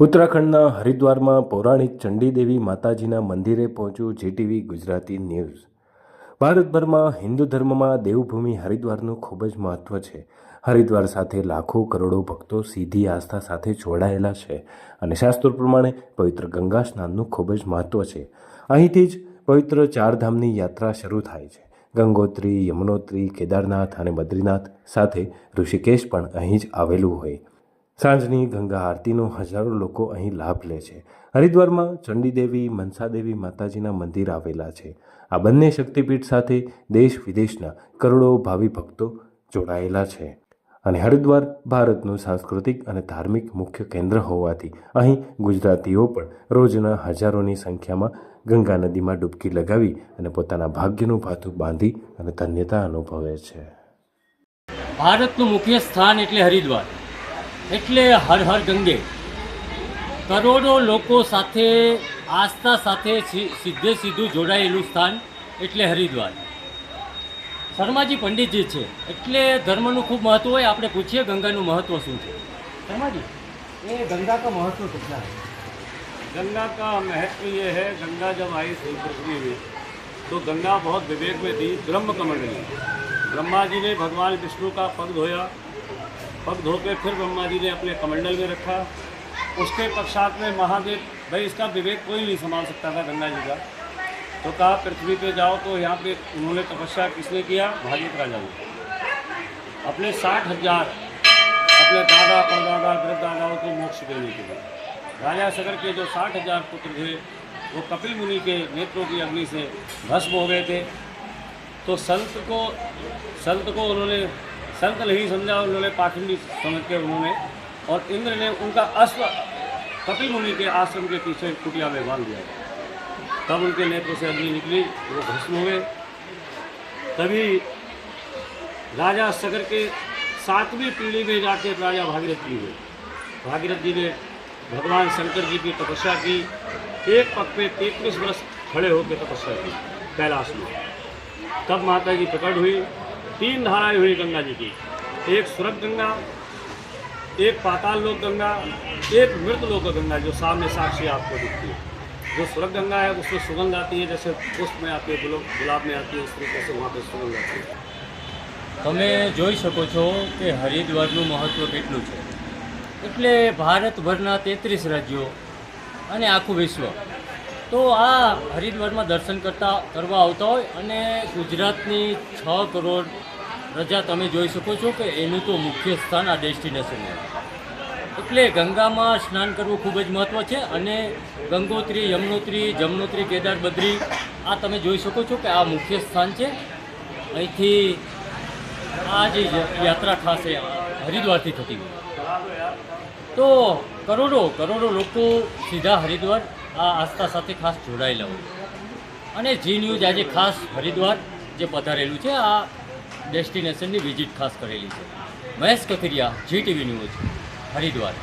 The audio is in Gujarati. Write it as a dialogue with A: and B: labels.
A: ઉત્તરાખંડના હરિદ્વારમાં પૌરાણિક ચંડીદેવી માતાજીના મંદિરે પહોંચ્યું જીટીવી ગુજરાતી ન્યૂઝ. ભારતભરમાં હિન્દુ ધર્મમાં દેવભૂમિ હરિદ્વારનું ખૂબ જ મહત્વ છે. હરિદ્વાર સાથે લાખો કરોડો ભક્તો સીધી આસ્થા સાથે જોડાયેલા છે અને શાસ્ત્રો પ્રમાણે પવિત્ર ગંગા સ્નાનનું ખૂબ જ મહત્વ છે. અહીંથી જ પવિત્ર ચારધામની યાત્રા શરૂ થાય છે. ગંગોત્રી, યમનોત્રી, કેદારનાથ અને બદ્રીનાથ સાથે ઋષિકેશ પણ અહીં જ આવેલું હોય. સાંજની ગંગા આરતીનો હજારો લોકો અહીં લાભ લે છે. હરિદ્વારમાં ચંડીદેવી, મનસાદેવી માતાજીના મંદિર આવેલા છે. આ બંને શક્તિપીઠ સાથે દેશ વિદેશના કરોડો ભાવિ ભક્તો જોડાયેલા છે. અને હરિદ્વાર ભારતનું સાંસ્કૃતિક અને ધાર્મિક મુખ્ય કેન્દ્ર હોવાથી અહીં ગુજરાતીઓ પણ રોજના હજારોની સંખ્યામાં ગંગા નદીમાં ડૂબકી લગાવી અને પોતાના ભાગ્યનું ભાથું બાંધી અને ધન્યતા અનુભવે છે.
B: ભારતનું મુખ્ય સ્થાન એટલે હરિદ્વાર. એટલે હર હર ગંગે કરોડો લોકો સાથે આસ્થા સાથે સી- સીધે સીધું જોડાયેલું સ્થાન એટલે હરિદ્વાર શર્માજી પંડિતજી છે એટલે ધર્મનું ખૂબ મહત્વ હોય આપણે પૂછીએ ગંગાનું મહત્વ શું છે શર્માજી એ ગંગા કા મહત્વ કેટલા
C: गंगा का महत्व ये है गंगा जब आई थी पृथ्वी में तो गंगा बहुत विवेक में थी ब्रह्म कमंडली ब्रह्मा जी ने भगवान विष्णु का पग धोया पग धो के फिर ब्रह्मा जी ने अपने कमंडल में रखा। उसके पश्चात में महादेव, भाई इसका विवेक कोई नहीं संभाल सकता था गंगा जी का। तो कहा, पृथ्वी पे जाओ तो यहाँ पे उन्होंने तपस्या किसने किया? भागीरथ राजा ने। अपने साठ हज़ार अपने दादा, परदादा वृद्धादाओं को मोक्ष देने के लिए। राजा सगर के जो साठ हज़ार पुत्र थे, वो कपिल मुनि के नेत्रों की अग्नि से भस्म हो गए थे। तो संत को संत को उन्होंने संत नहीं समझा, उन्होंने पाखंडी समझ के उन्होंने, और इंद्र ने उनका अश्व कपिल मुनि के आश्रम के पीछे कुटिया में बाँध दिया। तब उनके नेत्रों से अग्नि निकली, वो भस्म हुए तभी राजा सगर के सातवीं पीढ़ी में जाके राजा भागीरथ जी हुए। भागीरथ जी ने भगवान शंकर जी की तपस्या की, एक पग पे तैतीस वर्ष खड़े होकर तपस्या की, कैलाश में। तब माता जी प्रकट हुई तीन धाराएं हुई गंगा जी की एक सुरग गंगा एक पाताल लोक गंगा एक मृत लोक गंगा जो सामने साक्षी आपको दिखती है जो सुरग गंगा है उसमें सुगंध आती है जैसे पुष्प में आती है गुलाब गुलाब में आती है उस तरीके से वहाँ पे सुगंध आती है
B: તમે જોઈ શકો છો કે હરિદ્વારનું મહત્ત્વ કેટલું છે એટલે ભારતભરના તેત્રીસ રાજ્યો અને આખું વિશ્વ તો આ હરિદ્વારમાં દર્શન કરતા કરવા આવતા હોય અને ગુજરાતની છ કરોડ પ્રજા તમે જોઈ શકો છો કે એનું તો મુખ્ય સ્થાન આ ડેસ્ટિનેશન એટલે ગંગામાં સ્નાન કરવું ખૂબ જ મહત્ત્વ છે અને ગંગોત્રી, યમનોત્રી, જમનોત્રી, કેદાર બદ્રી આ તમે જોઈ શકો છો કે આ મુખ્ય સ્થાન છે. અહીંથી આ જે યાત્રા થશે હરિદ્વારથી થતી હોય. તો કરોડો કરોડો લોકો સીધા હરિદ્વાર આ આસ્થા સાથે ખાસ જોડાયેલા હોય. અને જી ન્યૂઝ આજે ખાસ હરિદ્વાર જે પધારેલું છે, આ ડેસ્ટિનેશનની વિઝિટ ખાસ કરેલી છે. Mahesh Kathiria G TV news Haridwar.